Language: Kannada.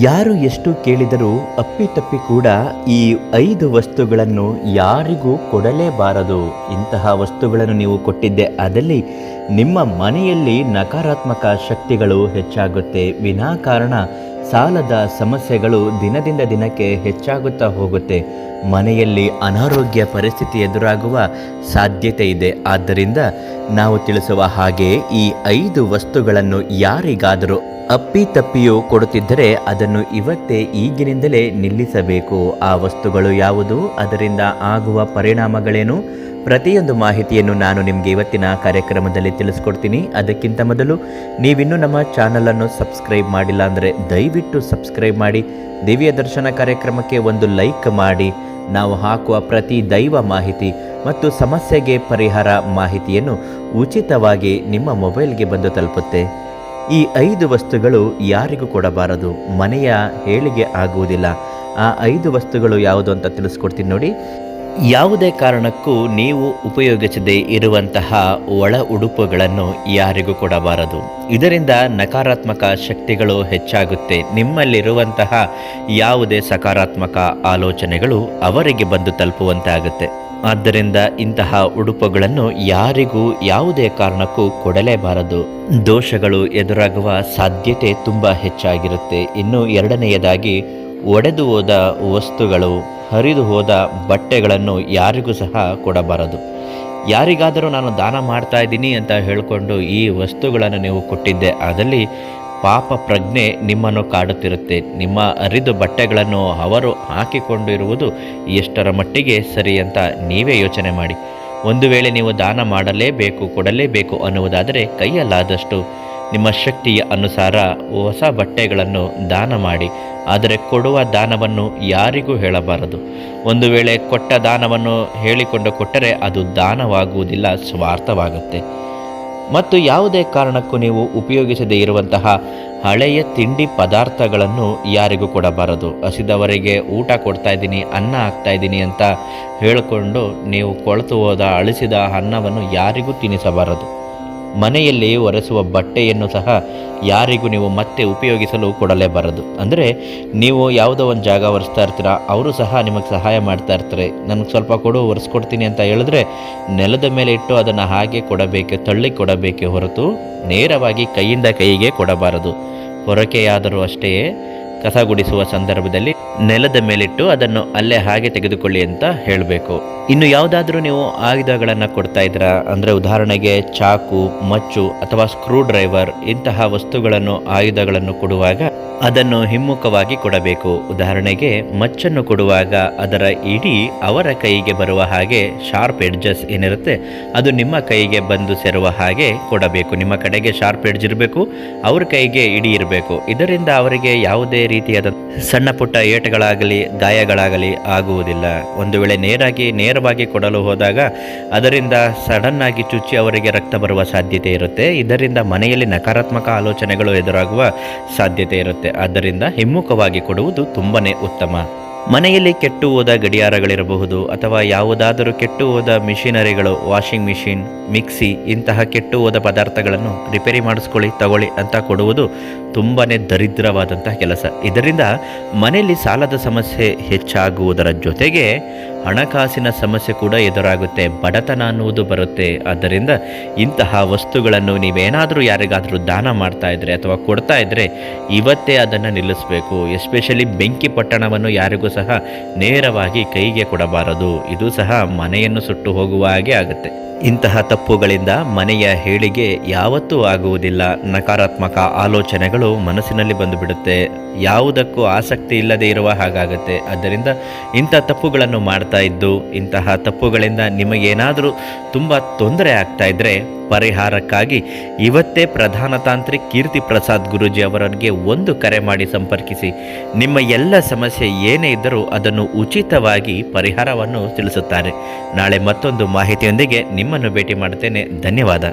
ಯಾರು ಎಷ್ಟು ಕೇಳಿದರೂ ಅಪ್ಪಿತಪ್ಪಿ ಕೂಡ ಈ ಐದು ವಸ್ತುಗಳನ್ನು ಯಾರಿಗೂ ಕೊಡಲೇಬಾರದು. ಇಂತಹ ವಸ್ತುಗಳನ್ನು ನೀವು ಕೊಟ್ಟಿದ್ದೆ ಅದಲ್ಲಿ ನಿಮ್ಮ ಮನೆಯಲ್ಲಿ ನಕಾರಾತ್ಮಕ ಶಕ್ತಿಗಳು ಹೆಚ್ಚಾಗುತ್ತೆ. ವಿನಾಕಾರಣ ಸಾಲದ ಸಮಸ್ಯೆಗಳು ದಿನದಿಂದ ದಿನಕ್ಕೆ ಹೆಚ್ಚಾಗುತ್ತಾ ಹೋಗುತ್ತೆ. ಮನೆಯಲ್ಲಿ ಅನಾರೋಗ್ಯ ಪರಿಸ್ಥಿತಿ ಎದುರಾಗುವ ಸಾಧ್ಯತೆ ಇದೆ. ಆದ್ದರಿಂದ ನಾವು ತಿಳಿಸುವ ಹಾಗೆ ಈ ಐದು ವಸ್ತುಗಳನ್ನು ಯಾರಿಗಾದರೂ ಅಪ್ಪಿತಪ್ಪಿಯು ಕೊಡುತ್ತಿದ್ದರೆ ಅದನ್ನು ಇವತ್ತೇ ಈಗಿನಿಂದಲೇ ನಿಲ್ಲಿಸಬೇಕು. ಆ ವಸ್ತುಗಳು ಯಾವುದು? ಅದರಿಂದ ಆಗುವ ಪರಿಣಾಮಗಳೇನು? ಪ್ರತಿಯೊಂದು ಮಾಹಿತಿಯನ್ನು ನಾನು ನಿಮಗೆ ಇವತ್ತಿನ ಕಾರ್ಯಕ್ರಮದಲ್ಲಿ ತಿಳಿಸ್ಕೊಡ್ತೀನಿ. ಅದಕ್ಕಿಂತ ಮೊದಲು ನೀವಿನ್ನೂ ನಮ್ಮ ಚಾನಲನ್ನು ಸಬ್ಸ್ಕ್ರೈಬ್ ಮಾಡಿಲ್ಲ ಅಂದರೆ ದಯವಿಟ್ಟು ಸಬ್ಸ್ಕ್ರೈಬ್ ಮಾಡಿ. ದಿವ್ಯ ದರ್ಶನ ಕಾರ್ಯಕ್ರಮಕ್ಕೆ ಒಂದು ಲೈಕ್ ಮಾಡಿ. ನಾವು ಹಾಕುವ ಪ್ರತಿ ದೈವ ಮಾಹಿತಿ ಮತ್ತು ಸಮಸ್ಯೆಗೆ ಪರಿಹಾರ ಮಾಹಿತಿಯನ್ನು ಉಚಿತವಾಗಿ ನಿಮ್ಮ ಮೊಬೈಲ್ಗೆ ಬಂದು ತಲುಪುತ್ತೆ. ಈ ಐದು ವಸ್ತುಗಳು ಯಾರಿಗೂ ಕೊಡಬಾರದು, ಮನೆಯ ಹೇಳಿಗೆ ಆಗುವುದಿಲ್ಲ. ಆ ಐದು ವಸ್ತುಗಳು ಯಾವುದು ಅಂತ ತಿಳಿಸ್ಕೊಡ್ತೀನಿ ನೋಡಿ. ಯಾವುದೇ ಕಾರಣಕ್ಕೂ ನೀವು ಉಪಯೋಗಿಸದೇ ಇರುವಂತಹ ಒಳ ಉಡುಪುಗಳನ್ನು ಯಾರಿಗೂ ಕೊಡಬಾರದು. ಇದರಿಂದ ನಕಾರಾತ್ಮಕ ಶಕ್ತಿಗಳು ಹೆಚ್ಚಾಗುತ್ತೆ. ನಿಮ್ಮಲ್ಲಿರುವಂತಹ ಯಾವುದೇ ಸಕಾರಾತ್ಮಕ ಆಲೋಚನೆಗಳು ಅವರಿಗೆ ಬಂದು ತಲುಪುವಂತಾಗುತ್ತೆ. ಆದ್ದರಿಂದ ಇಂತಹ ಉಡುಪುಗಳನ್ನು ಯಾರಿಗೂ ಯಾವುದೇ ಕಾರಣಕ್ಕೂ ಕೊಡಲೇಬಾರದು. ದೋಷಗಳು ಎದುರಾಗುವ ಸಾಧ್ಯತೆ ತುಂಬ ಹೆಚ್ಚಾಗಿರುತ್ತೆ. ಇನ್ನು ಎರಡನೆಯದಾಗಿ, ಒಡೆದು ಹೋದ ವಸ್ತುಗಳು ಹರಿದು ಹೋದ ಬಟ್ಟೆಗಳನ್ನು ಯಾರಿಗೂ ಸಹ ಕೊಡಬಾರದು. ಯಾರಿಗಾದರೂ ನಾನು ದಾನ ಮಾಡ್ತಾ ಇದ್ದೀನಿ ಅಂತ ಹೇಳಿಕೊಂಡು ಈ ವಸ್ತುಗಳನ್ನು ನೀವು ಕೊಟ್ಟಿದ್ದೆ ಅದರಲ್ಲಿ ಪಾಪ ಪ್ರಜ್ಞೆ ನಿಮ್ಮನ್ನು ಕಾಡುತ್ತಿರುತ್ತೆ. ನಿಮ್ಮ ಅರಿದು ಬಟ್ಟೆಗಳನ್ನು ಅವರು ಹಾಕಿಕೊಂಡಿರುವುದು ಎಷ್ಟರ ಮಟ್ಟಿಗೆ ಸರಿ ಅಂತ ನೀವೇ ಯೋಚನೆ ಮಾಡಿ. ಒಂದು ವೇಳೆ ನೀವು ದಾನ ಮಾಡಲೇಬೇಕು, ಕೊಡಲೇಬೇಕು ಅನ್ನುವುದಾದರೆ ಕೈಯಲ್ಲಾದಷ್ಟು ನಿಮ್ಮ ಶಕ್ತಿಯ ಅನುಸಾರ ಹೊಸ ಬಟ್ಟೆಗಳನ್ನು ದಾನ ಮಾಡಿ, ಆದರೆ ಕೊಡುವ ದಾನವನ್ನು ಯಾರಿಗೂ ಹೇಳಬಾರದು. ಒಂದು ವೇಳೆ ಕೊಟ್ಟ ದಾನವನ್ನು ಹೇಳಿಕೊಂಡು ಕೊಟ್ಟರೆ ಅದು ದಾನವಾಗುವುದಿಲ್ಲ, ಸ್ವಾರ್ಥವಾಗುತ್ತೆ. ಮತ್ತು ಯಾವುದೇ ಕಾರಣಕ್ಕೂ ನೀವು ಉಪಯೋಗಿಸದೇ ಇರುವಂತಹ ಹಳೆಯ ತಿಂಡಿ ಪದಾರ್ಥಗಳನ್ನು ಯಾರಿಗೂ ಕೊಡಬಾರದು. ಹಸಿದವರಿಗೆ ಊಟ ಕೊಡ್ತಾ ಇದ್ದೀನಿ, ಅನ್ನ ಹಾಕ್ತಾ ಇದ್ದೀನಿ ಅಂತ ಹೇಳಿಕೊಂಡು ನೀವು ಕೊಳೆತು ಹೋದ, ಅಳಿಸಿದ ಅನ್ನವನ್ನು ಯಾರಿಗೂ ತಿನ್ನಿಸಬಾರದು ಮನೆಯಲ್ಲಿ ಒರೆಸುವ ಬಟ್ಟೆಯನ್ನು ಸಹ ಯಾರಿಗೂ ನೀವು ಮತ್ತೆ ಉಪಯೋಗಿಸಲು ಕೊಡಲೇಬಾರದು. ಅಂದರೆ ನೀವು ಯಾವುದೋ ಒಂದು ಜಾಗ ಒರೆಸ್ತಾ ಇರ್ತೀರ, ಅವರು ಸಹ ನಿಮಗೆ ಸಹಾಯ ಮಾಡ್ತಾ ಇರ್ತಾರೆ. ನನಗೆ ಸ್ವಲ್ಪ ಕೊಡು, ಒರೆಸ್ಕೊಡ್ತೀನಿ ಅಂತ ಹೇಳಿದ್ರೆ ನೆಲದ ಮೇಲೆ ಇಟ್ಟು ಅದನ್ನು ಹಾಗೆ ಕೊಡಬೇಕು ತಳ್ಳಿ ಕೊಡಬೇಕೆ ಹೊರತು ನೇರವಾಗಿ ಕೈಯಿಂದ ಕೈಗೆ ಕೊಡಬಾರದು. ಹೊರಕೆಯಾದರೂ ಅಷ್ಟೇ ಕಸ ಗುಡಿಸುವ ಸಂದರ್ಭದಲ್ಲಿ ನೆಲದ ಮೇಲಿಟ್ಟು ಅದನ್ನು ಅಲ್ಲೇ ಹಾಗೆ ತೆಗೆದುಕೊಳ್ಳಿ ಅಂತ ಹೇಳಬೇಕು. ಇನ್ನು ಯಾವುದಾದ್ರೂ ನೀವು ಆಯುಧಗಳನ್ನು ಕೊಡ್ತಾ ಇದ್ದೀರಾ? ಅಂದರೆ ಉದಾಹರಣೆಗೆ ಚಾಕು, ಮಚ್ಚು ಅಥವಾ ಸ್ಕ್ರೂ ಡ್ರೈವರ್ ಇಂತಹ ವಸ್ತುಗಳನ್ನು, ಆಯುಧಗಳನ್ನು ಕೊಡುವಾಗ ಅದನ್ನು ಹಿಮ್ಮುಖವಾಗಿ ಕೊಡಬೇಕು. ಉದಾಹರಣೆಗೆ ಮಚ್ಚನ್ನು ಕೊಡುವಾಗ ಅದರ ಇಡೀ ಅವರ ಕೈಗೆ ಬರುವ ಹಾಗೆ ಶಾರ್ಪ್ ಎಡ್ಜಸ್ ಏನಿರುತ್ತೆ, ಅದು ನಿಮ್ಮ ಕೈಗೆ ಬಂದು ಸೇರುವ ಹಾಗೆ ಕೊಡಬೇಕು. ನಿಮ್ಮ ಕಡೆಗೆ ಶಾರ್ಪ್ ಎಡ್ಜ್ ಇರಬೇಕು, ಅವ್ರ ಕೈಗೆ ಇಡಿ ಇರಬೇಕು. ಇದರಿಂದ ಅವರಿಗೆ ಯಾವುದೇ ರೀತಿಯಾದ ಸಣ್ಣ ಪುಟ್ಟ ಏಟುಗಳಾಗಲಿ, ಗಾಯಗಳಾಗಲಿ ಆಗುವುದಿಲ್ಲ. ಒಂದು ವೇಳೆ ನೇರಾಗಿ, ನೇರವಾಗಿ ಕೊಡಲು ಹೋದಾಗ ಅದರಿಂದ ಸಡನ್ ಆಗಿ ಚುಚ್ಚಿ ಅವರಿಗೆ ರಕ್ತ ಬರುವ ಸಾಧ್ಯತೆ ಇರುತ್ತೆ. ಇದರಿಂದ ಮನೆಯಲ್ಲಿ ನಕಾರಾತ್ಮಕ ಆಲೋಚನೆಗಳು ಎದುರಾಗುವ ಸಾಧ್ಯತೆ ಇರುತ್ತೆ. ಆದ್ದರಿಂದ ಹಿಮ್ಮುಖವಾಗಿ ಕೊಡುವುದು ತುಂಬನೇ ಉತ್ತಮ. ಮನೆಯಲ್ಲಿ ಕೆಟ್ಟು ಹೋದ ಗಡಿಯಾರಗಳಿರಬಹುದು ಅಥವಾ ಯಾವುದಾದರೂ ಕೆಟ್ಟು ಹೋದ ಮಿಷಿನರಿಗಳು, ವಾಷಿಂಗ್ ಮಿಷಿನ್, ಮಿಕ್ಸಿ ಇಂತಹ ಕೆಟ್ಟು ಹೋದ ಪದಾರ್ಥಗಳನ್ನು ರಿಪೇರಿ ಮಾಡಿಸ್ಕೊಳ್ಳಿ, ತಗೊಳ್ಳಿ ಅಂತ ಕೊಡುವುದು ತುಂಬಾ ದರಿದ್ರವಾದಂತಹ ಕೆಲಸ. ಇದರಿಂದ ಮನೆಯಲ್ಲಿ ಸಾಲದ ಸಮಸ್ಯೆ ಹೆಚ್ಚಾಗುವುದರ ಜೊತೆಗೆ ಹಣಕಾಸಿನ ಸಮಸ್ಯೆ ಕೂಡ ಎದುರಾಗುತ್ತೆ, ಬಡತನ ಅನ್ನುವುದು ಬರುತ್ತೆ. ಆದ್ದರಿಂದ ಇಂತಹ ವಸ್ತುಗಳನ್ನು ನೀವೇನಾದರೂ ಯಾರಿಗಾದರೂ ದಾನ ಮಾಡ್ತಾ ಇದ್ರೆ ಅಥವಾ ಕೊಡ್ತಾ ಇದ್ರೆ ಇವತ್ತೇ ಅದನ್ನು ನಿಲ್ಲಿಸಬೇಕು. ಎಸ್ಪೆಷಲಿ ಬೆಂಕಿ ಪಟ್ಟಣವನ್ನು ಯಾರಿಗೂ ಸಹ ನೇರವಾಗಿ ಕೈಗೆ ಕೊಡಬಾರದು. ಇದು ಸಹ ಮನೆಯನ್ನು ಸುಟ್ಟು ಹೋಗುವ ಹಾಗೆ ಆಗುತ್ತೆ. ಇಂತಹ ತಪ್ಪುಗಳಿಂದ ಮನೆಯ ಹೇಳಿಗೆ ಯಾವತ್ತೂ ಆಗುವುದಿಲ್ಲ. ನಕಾರಾತ್ಮಕ ಆಲೋಚನೆಗಳು ಮನಸ್ಸಿನಲ್ಲಿ ಬಂದುಬಿಡುತ್ತೆ. ಯಾವುದಕ್ಕೂ ಆಸಕ್ತಿ ಇಲ್ಲದೆ ಇರುವ ಹಾಗಾಗುತ್ತೆ. ಆದ್ದರಿಂದ ಇಂಥ ತಪ್ಪುಗಳನ್ನು ಮಾಡ್ತಾ ಇದ್ದು, ಇಂತಹ ತಪ್ಪುಗಳಿಂದ ನಿಮಗೇನಾದರೂ ತುಂಬ ತೊಂದರೆ ಆಗ್ತಾ ಇದ್ದರೆ ಪರಿಹಾರಕ್ಕಾಗಿ ಇವತ್ತೇ ಪ್ರಧಾನ ತಾಂತ್ರಿಕ್ ಕೀರ್ತಿ ಪ್ರಸಾದ್ ಗುರೂಜಿ ಅವರಿಗೆ ಒಂದು ಕರೆ ಮಾಡಿ ಸಂಪರ್ಕಿಸಿ. ನಿಮ್ಮ ಎಲ್ಲ ಸಮಸ್ಯೆ ಏನೇ ಇದ್ದರೂ ಅದನ್ನು ಉಚಿತವಾಗಿ ಪರಿಹಾರವನ್ನು ತಿಳಿಸುತ್ತಾರೆ. ನಾಳೆ ಮತ್ತೊಂದು ಮಾಹಿತಿಯೊಂದಿಗೆ ನಿಮ್ಮನ್ನು ಭೇಟಿ ಮಾಡುತ್ತೇನೆ. ಧನ್ಯವಾದ.